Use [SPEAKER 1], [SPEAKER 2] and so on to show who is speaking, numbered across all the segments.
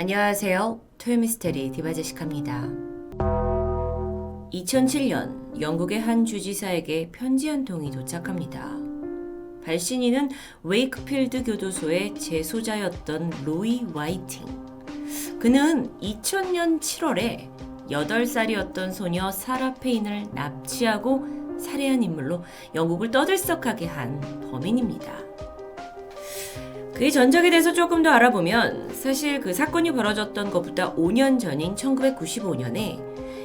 [SPEAKER 1] 안녕하세요. 토요미스테리 디바제시카입니다. 2007년 영국의 한 주지사에게 편지 한 통이 도착합니다. 발신인은 웨이크필드 교도소의 재소자였던 로이 와이팅. 그는 2000년 7월에 8살이었던 소녀 사라 페인을 납치하고 살해한 인물로 영국을 떠들썩하게 한 범인입니다. 그의 전적에 대해서 조금 더 알아보면 사실 그 사건이 벌어졌던 것보다 5년 전인 1995년에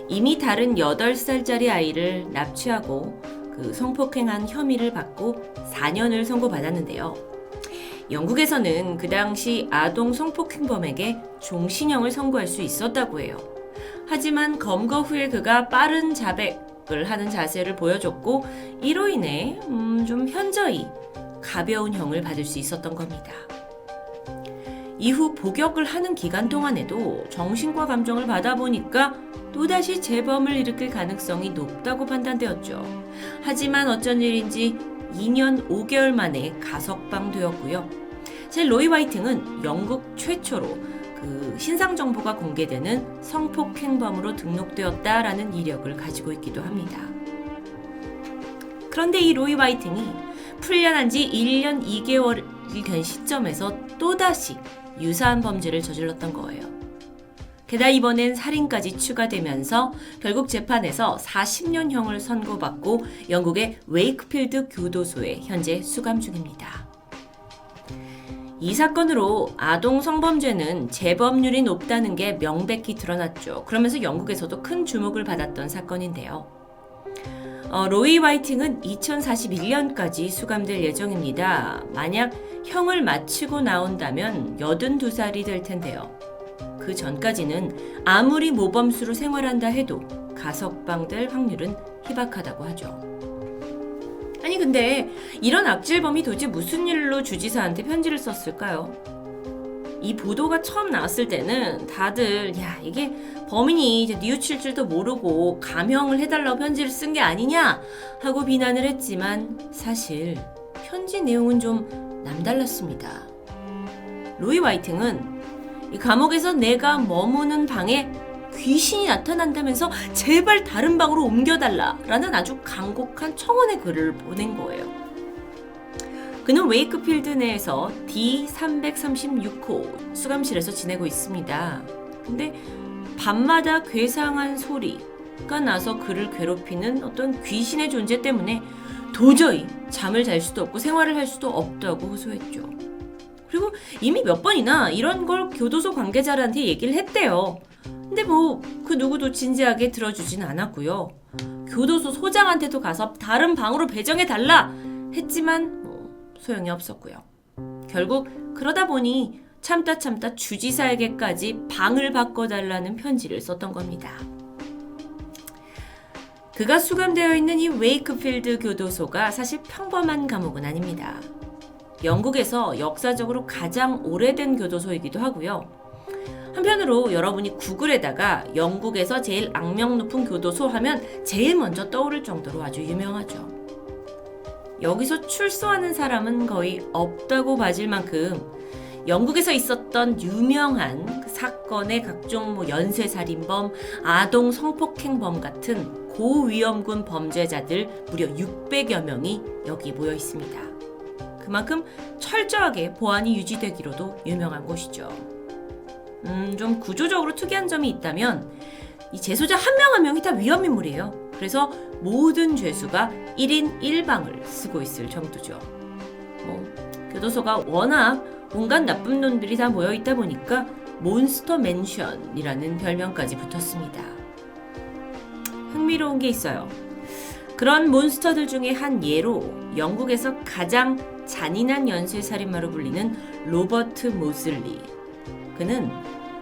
[SPEAKER 1] 이미 다른 8살짜리 아이를 납치하고 그 성폭행한 혐의를 받고 4년을 선고받았는데요. 영국에서는 그 당시 아동 성폭행범에게 종신형을 선고할 수 있었다고 해요. 하지만 검거 후에 그가 빠른 자백을 하는 자세를 보여줬고 이로 인해 음, 좀 현저히 가벼운 형을 받을 수 있었던 겁니다. 이후 복역을 하는 기간 동안에도 정신과 감정을 받아보니까 또다시 재범을 일으킬 가능성이 높다고 판단되었죠. 하지만 어쩐 일인지 2년 5개월 만에 가석방되었고요. 제 로이 화이팅은 영국 최초로 그 신상 정보가 공개되는 성폭행범으로 등록되었다라는 이력을 가지고 있기도 합니다. 그런데 이 로이 화이팅이 풀려난 지 1년 2개월이 된 시점에서 또다시 유사한 범죄를 저질렀던 거예요. 게다가 이번엔 살인까지 추가되면서 결국 재판에서 40년형을 선고받고 영국의 웨이크필드 교도소에 현재 수감 중입니다. 이 사건으로 아동 성범죄는 재범률이 높다는 게 명백히 드러났죠. 그러면서 영국에서도 큰 주목을 받았던 사건인데요. 어, 로이 화이팅은 2041년까지 수감될 예정입니다. 만약 형을 마치고 나온다면 82살이 될 텐데요. 그 전까지는 아무리 모범수로 생활한다 해도 가석방 될 확률은 희박하다고 하죠. 아니 근데 이런 악질범이 도대체 무슨 일로 주지사한테 편지를 썼을까요? 이 보도가 처음 나왔을 때는 다들 야 이게 범인이 이제 뉘우칠 줄도 모르고 감형을 해달라고 편지를 쓴 게 아니냐 하고 비난을 했지만 사실 편지 내용은 좀 남달랐습니다. 로이 화이팅은 이 감옥에서 내가 머무는 방에 귀신이 나타난다면서 제발 다른 방으로 옮겨달라라는 아주 간곡한 청원의 글을 보낸 거예요. 그는 웨이크필드 내에서 D336호 수감실에서 지내고 있습니다. 근데 밤마다 괴상한 소리가 나서 그를 괴롭히는 어떤 귀신의 존재 때문에 도저히 잠을 잘 수도 없고 생활을 할 수도 없다고 호소했죠. 그리고 이미 몇 번이나 이런 걸 교도소 관계자들한테 얘기를 했대요. 근데 뭐 그 누구도 진지하게 들어주진 않았고요. 교도소 소장한테도 가서 다른 방으로 배정해 달라 했지만 뭐 소용이 없었고요. 결국 그러다 보니 참다 참다 주지사에게까지 방을 바꿔달라는 편지를 썼던 겁니다. 그가 수감되어 있는 이 웨이크필드 교도소가 사실 평범한 감옥은 아닙니다. 영국에서 역사적으로 가장 오래된 교도소이기도 하고요. 한편으로 여러분이 구글에다가 영국에서 제일 악명 높은 교도소 하면 제일 먼저 떠오를 정도로 아주 유명하죠. 여기서 출소하는 사람은 거의 없다고 봐질 만큼 영국에서 있었던 유명한 그 사건의 각종 뭐 연쇄살인범, 아동 성폭행범 같은 고위험군 범죄자들 무려 600여 명이 여기 모여 있습니다. 그만큼 철저하게 보안이 유지되기로도 유명한 곳이죠. 음, 좀 구조적으로 특이한 점이 있다면 이 재소자 한 명 한 명이 다 위험 인물이에요. 그래서 모든 죄수가 1인 1방을 쓰고 있을 정도죠. 뭐 교도소가 워낙 온갖 나쁜 놈들이 다 모여 있다 보니까 몬스터 맨션이라는 별명까지 붙었습니다. 흥미로운 게 있어요. 그런 몬스터들 중에 한 예로 영국에서 가장 잔인한 연쇄 살인마로 불리는 로버트 모슬리. 그는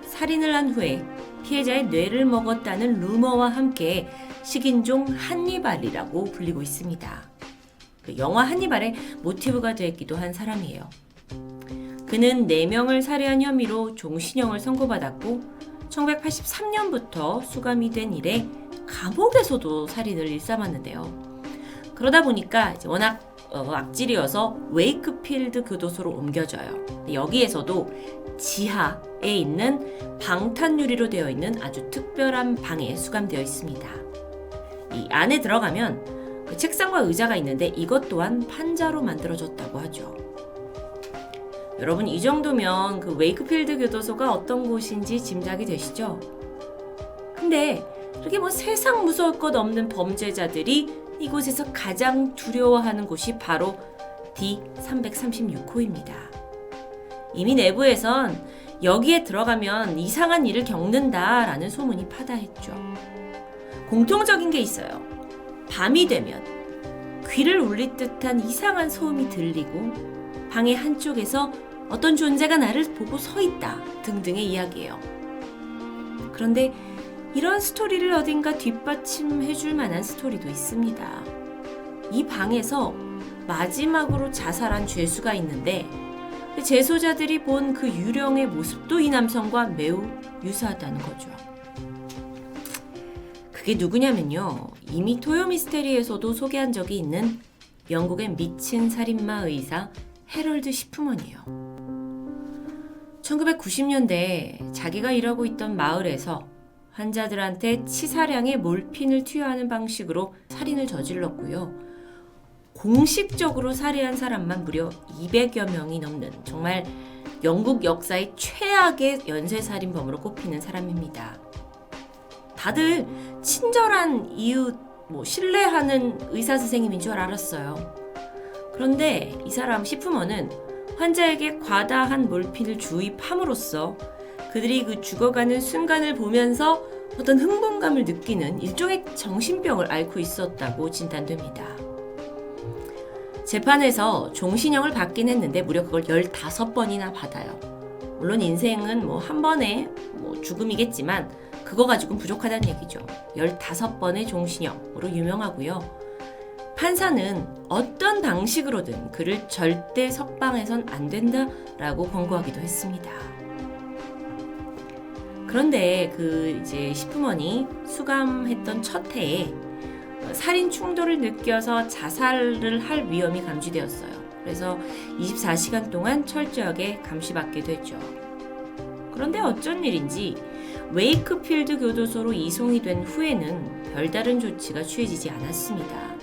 [SPEAKER 1] 살인을 한 후에 피해자의 뇌를 먹었다는 루머와 함께 식인종 한니발이라고 불리고 있습니다. 그 영화 한니발의 모티브가 되기도 한 사람이에요. 그는 4명을 살해한 혐의로 종신형을 선고받았고 1983년부터 수감이 된 이래 감옥에서도 살인을 일삼았는데요. 그러다 보니까 워낙 어, 악질이어서 웨이크필드 교도소로 옮겨져요. 여기에서도 지하에 있는 방탄 유리로 되어 있는 아주 특별한 방에 수감되어 있습니다. 이 안에 들어가면 그 책상과 의자가 있는데 이것 또한 판자로 만들어졌다고 하죠. 여러분 이 정도면 그 웨이크필드 교도소가 어떤 곳인지 짐작이 되시죠? 근데 그렇게 뭐 세상 무서울 것 없는 범죄자들이 이곳에서 가장 두려워하는 곳이 바로 D336호입니다. 이미 내부에선 여기에 들어가면 이상한 일을 겪는다라는 소문이 파다했죠. 공통적인 게 있어요. 밤이 되면 귀를 울릴 듯한 이상한 소음이 들리고 방의 한쪽에서 어떤 존재가 나를 보고 서 있다 등등의 이야기예요. 그런데 이런 스토리를 어딘가 뒷받침해 줄 만한 스토리도 있습니다. 이 방에서 마지막으로 자살한 죄수가 있는데 재소자들이 본 그 유령의 모습도 이 남성과 매우 유사하다는 거죠. 그게 누구냐면요. 이미 토요 미스테리에서도 소개한 적이 있는 영국의 미친 살인마 의사 해럴드 시프먼이에요. 1990년대 자기가 일하고 있던 마을에서 환자들한테 치사량의 몰핀을 투여하는 방식으로 살인을 저질렀고요. 공식적으로 살해한 사람만 무려 200여 명이 넘는 정말 영국 역사의 최악의 연쇄살인범으로 꼽히는 사람입니다. 다들 친절한 이웃, 뭐 신뢰하는 의사 선생님인 줄 알았어요. 그런데 이 사람 시프먼은 환자에게 과다한 몰핀을 주입함으로써 그들이 그 죽어가는 순간을 보면서 어떤 흥분감을 느끼는 일종의 정신병을 앓고 있었다고 진단됩니다. 재판에서 종신형을 받긴 했는데 무려 그걸 15번이나 받아요. 물론 인생은 뭐 한 번에 뭐 죽음이겠지만 그거 가지고는 부족하다는 얘기죠. 15번의 종신형으로 유명하고요. 판사는 어떤 방식으로든 그를 절대 석방해선 안 된다라고 권고하기도 했습니다. 그런데 그 이제 시프먼이 수감했던 첫 해에 살인 충돌을 느껴서 자살을 할 위험이 감지되었어요. 그래서 24시간 동안 철저하게 감시받게 됐죠. 그런데 어쩐 일인지 웨이크필드 교도소로 이송이 된 후에는 별다른 조치가 취해지지 않았습니다.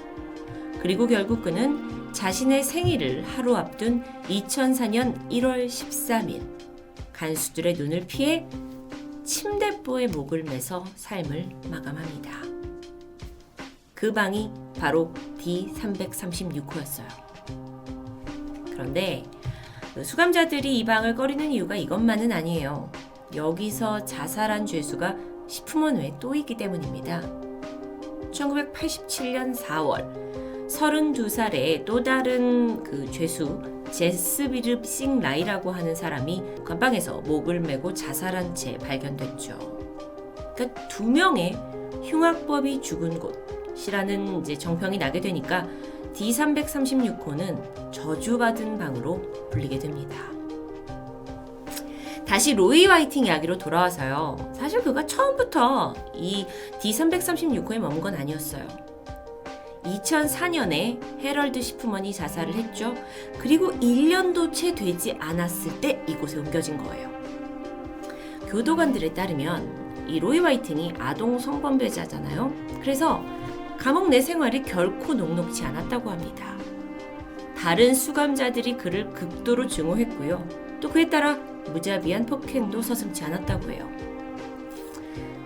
[SPEAKER 1] 그리고 결국 그는 자신의 생일을 하루 앞둔 2004년 1월 13일 간수들의 눈을 피해 침대보에 목을 매서 삶을 마감합니다. 그 방이 바로 D336호였어요. 그런데 그 수감자들이 이 방을 꺼리는 이유가 이것만은 아니에요. 여기서 자살한 죄수가 시프먼 외에 또 있기 때문입니다. 1987년 4월 32살의 또 다른 그 죄수 제스비르 싱라이라고 하는 사람이 건방에서 목을 메고 자살한 채 발견됐죠. 그러니까 두 명의 흉악법이 죽은 곳이라는 이제 정평이 나게 되니까 D336호는 저주받은 방으로 불리게 됩니다. 다시 로이 화이팅 이야기로 돌아와서요. 사실 그가 처음부터 이 D336호에 머문 건 아니었어요. 2004년에 헤럴드 시프먼이 자살을 했죠. 그리고 1년도 채 되지 않았을 때 이곳에 옮겨진 거예요. 교도관들에 따르면 이 로이 화이팅이 아동 성범죄자잖아요. 그래서 감옥 내 생활이 결코 녹록지 않았다고 합니다. 다른 수감자들이 그를 극도로 증오했고요. 또 그에 따라 무자비한 폭행도 서슴지 않았다고 해요.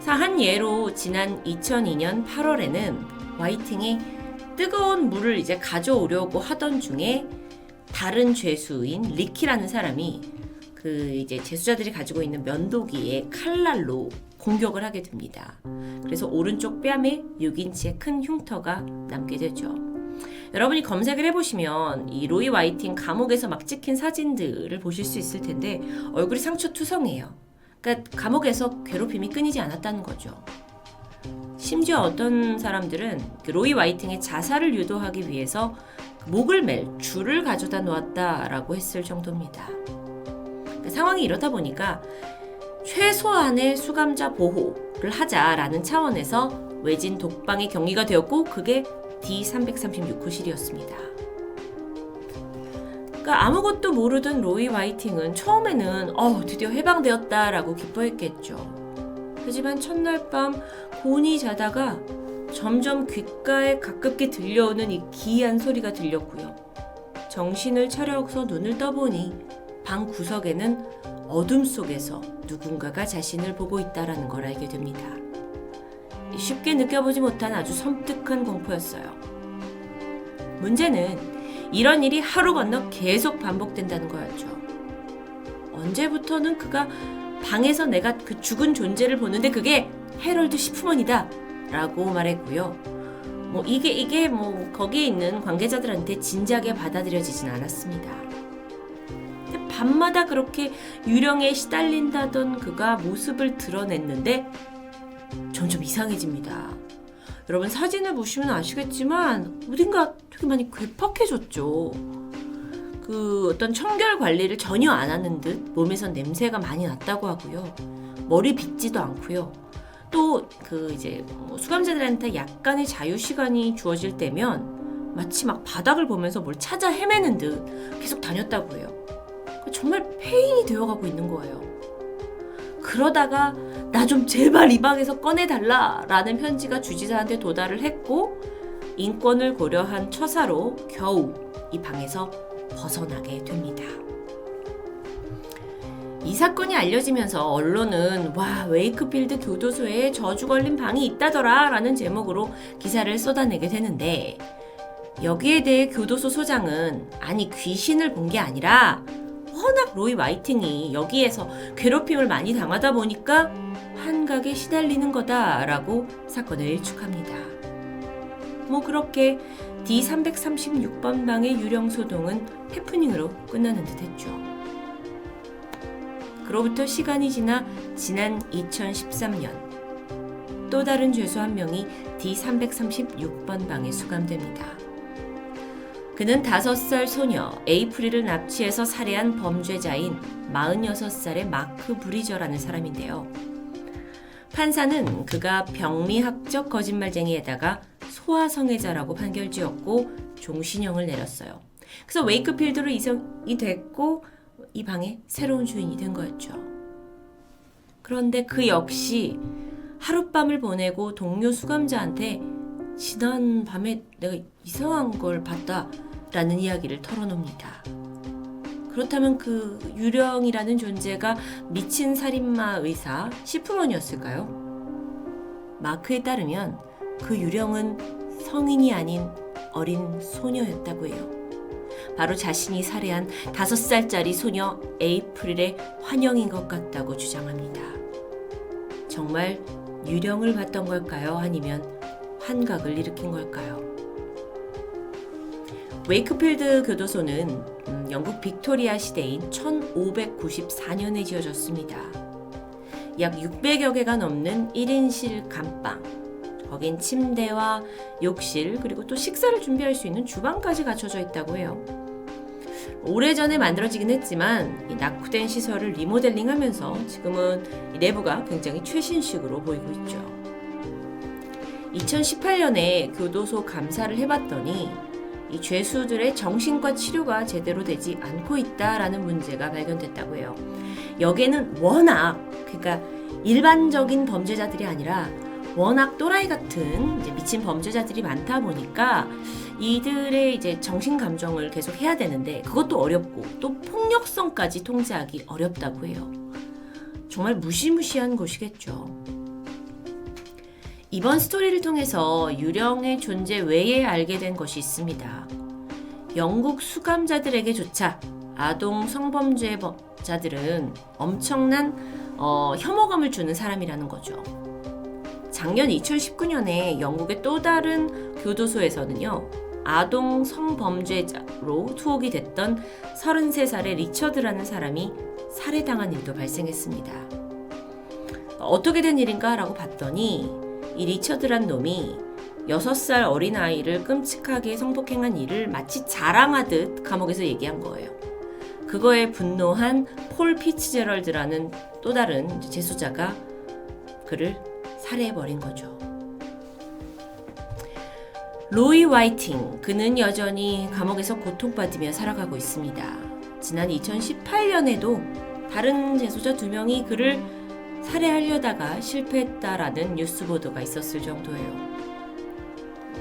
[SPEAKER 1] 한 예로 지난 2002년 8월에는 화이팅이 뜨거운 물을 이제 가져오려고 하던 중에 다른 죄수인 리키라는 사람이 그 이제 재수자들이 가지고 있는 면도기에 칼날로 공격을 하게 됩니다. 그래서 오른쪽 뺨에 6인치의 큰 흉터가 남게 되죠. 여러분이 검색을 해보시면 이 로이 와이팅 감옥에서 막 찍힌 사진들을 보실 수 있을 텐데 얼굴이 상처 투성이에요. 그러니까 감옥에서 괴롭힘이 끊이지 않았다는 거죠. 심지어 어떤 사람들은 그 로이 와이팅의 자살을 유도하기 위해서 목을 맬 줄을 가져다 놓았다라고 했을 정도입니다. 그 상황이 이렇다 보니까 최소한의 수감자 보호를 하자라는 차원에서 외진 독방이 격리가 되었고 그게 D336호실이었습니다. 그러니까 아무것도 모르던 로이 화이팅은 처음에는 어 드디어 해방되었다라고 기뻐했겠죠. 하지만 첫날 밤 곤히 자다가 점점 귓가에 가깝게 들려오는 이 기이한 소리가 들렸고요. 정신을 차려서 눈을 떠보니 방 구석에는 어둠 속에서 누군가가 자신을 보고 있다라는 걸 알게 됩니다. 쉽게 느껴보지 못한 아주 섬뜩한 공포였어요. 문제는 이런 일이 하루 건너 계속 반복된다는 거였죠. 언제부터는 그가 방에서 내가 그 죽은 존재를 보는데 그게 해럴드 시프먼이다 라고 말했고요. 뭐 이게 이게 뭐 거기에 있는 관계자들한테 진지하게 받아들여지진 않았습니다. 밤마다 그렇게 유령에 시달린다던 그가 모습을 드러냈는데 점점 이상해집니다. 여러분 사진을 보시면 아시겠지만 어딘가 되게 많이 괴팍해졌죠. 그 어떤 청결 관리를 전혀 안 하는 듯 몸에선 냄새가 많이 났다고 하고요. 머리 빗지도 않고요. 또 그 이제 뭐 수감자들한테 약간의 자유 시간이 주어질 때면 마치 막 바닥을 보면서 뭘 찾아 헤매는 듯 계속 다녔다고 해요. 정말 폐인이 되어가고 있는 거예요. 그러다가 나 좀 제발 이 방에서 꺼내달라 라는 편지가 주지사한테 도달을 했고 인권을 고려한 처사로 겨우 이 방에서 벗어나게 됩니다. 이 사건이 알려지면서 언론은 와 웨이크필드 교도소에 저주 걸린 방이 있다더라 라는 제목으로 기사를 쏟아내게 되는데 여기에 대해 교도소 소장은 아니 귀신을 본 게 아니라 워낙 로이 와이팅이 여기에서 괴롭힘을 많이 당하다 보니까 환각에 시달리는 거다라고 사건을 일축합니다. 뭐 그렇게 D336번 방의 유령 소동은 해프닝으로 끝나는 듯 했죠. 그로부터 시간이 지나 지난 2013년 또 다른 죄수 한 명이 D336번 방에 수감됩니다. 그는 5살 소녀 에이프릴을 납치해서 살해한 범죄자인 46살의 마크 브리저라는 사람인데요. 판사는 그가 병리학적 거짓말쟁이에다가 소아성애자라고 판결 지었고 종신형을 내렸어요. 그래서 웨이크필드로 이송이 됐고 이 방의 새로운 주인이 된 거였죠. 그런데 그 역시 하룻밤을 보내고 동료 수감자한테 지난 밤에 내가 이상한 걸 봤다 라는 이야기를 털어놉니다. 그렇다면 그 유령이라는 존재가 미친 살인마 의사 시프먼이었을까요? 마크에 따르면 그 유령은 성인이 아닌 어린 소녀였다고 해요. 바로 자신이 살해한 다섯 살짜리 소녀 에이프릴의 환영인 것 같다고 주장합니다. 정말 유령을 봤던 걸까요? 아니면 환각을 일으킨 걸까요? 웨이크필드 교도소는 음, 영국 빅토리아 시대인 1594년에 지어졌습니다. 약 600여 개가 넘는 1인실 감방, 거긴 침대와 욕실 그리고 또 식사를 준비할 수 있는 주방까지 갖춰져 있다고 해요. 오래전에 만들어지긴 했지만 이 낙후된 시설을 리모델링하면서 지금은 이 내부가 굉장히 최신식으로 보이고 있죠. 2018년에 교도소 감사를 해봤더니 이 죄수들의 정신과 치료가 제대로 되지 않고 있다라는 문제가 발견됐다고 해요. 여기에는 워낙 그러니까 일반적인 범죄자들이 아니라 워낙 또라이 같은 이제 미친 범죄자들이 많다 보니까 이들의 이제 정신 감정을 계속 해야 되는데 그것도 어렵고 또 폭력성까지 통제하기 어렵다고 해요. 정말 무시무시한 곳이겠죠. 이번 스토리를 통해서 유령의 존재 외에 알게 된 것이 있습니다. 영국 수감자들에게조차 아동 성범죄자들은 엄청난 어, 혐오감을 주는 사람이라는 거죠. 작년 2019년에 영국의 또 다른 교도소에서는요, 아동 성범죄자로 투옥이 됐던 33살의 리처드라는 사람이 살해당한 일도 발생했습니다. 어떻게 된 일인가 라고 봤더니 이 리처드란 놈이 6살 어린아이를 끔찍하게 성폭행한 일을 마치 자랑하듯 감옥에서 얘기한 거예요. 그거에 분노한 폴 피츠제럴드라는 또 다른 재수자가 그를 살해해버린 거죠. 로이 화이팅. 그는 여전히 감옥에서 고통받으며 살아가고 있습니다. 지난 2018년에도 다른 재소자 두 명이 그를 살해하려다가 실패했다라는 뉴스 보도가 있었을 정도예요.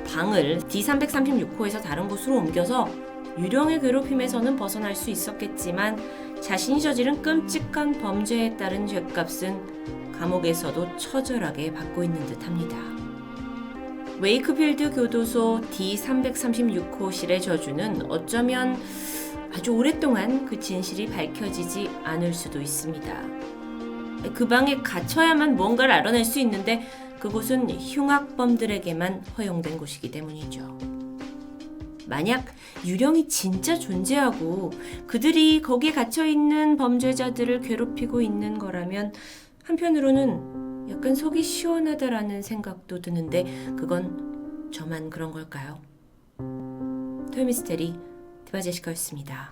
[SPEAKER 1] 방을 D336호에서 다른 곳으로 옮겨서 유령의 괴롭힘에서는 벗어날 수 있었겠지만 자신이 저지른 끔찍한 범죄에 따른 죄값은 감옥에서도 처절하게 받고 있는 듯 합니다. 웨이크필드 교도소 D336호실의 저주는 어쩌면 아주 오랫동안 그 진실이 밝혀지지 않을 수도 있습니다. 그 방에 갇혀야만 뭔가를 알아낼 수 있는데 그곳은 흉악범들에게만 허용된 곳이기 때문이죠. 만약 유령이 진짜 존재하고 그들이 거기에 갇혀 있는 범죄자들을 괴롭히고 있는 거라면 한편으로는 약간 속이 시원하다라는 생각도 드는데 그건 저만 그런 걸까요? 토요미스테리 디바제시카였습니다.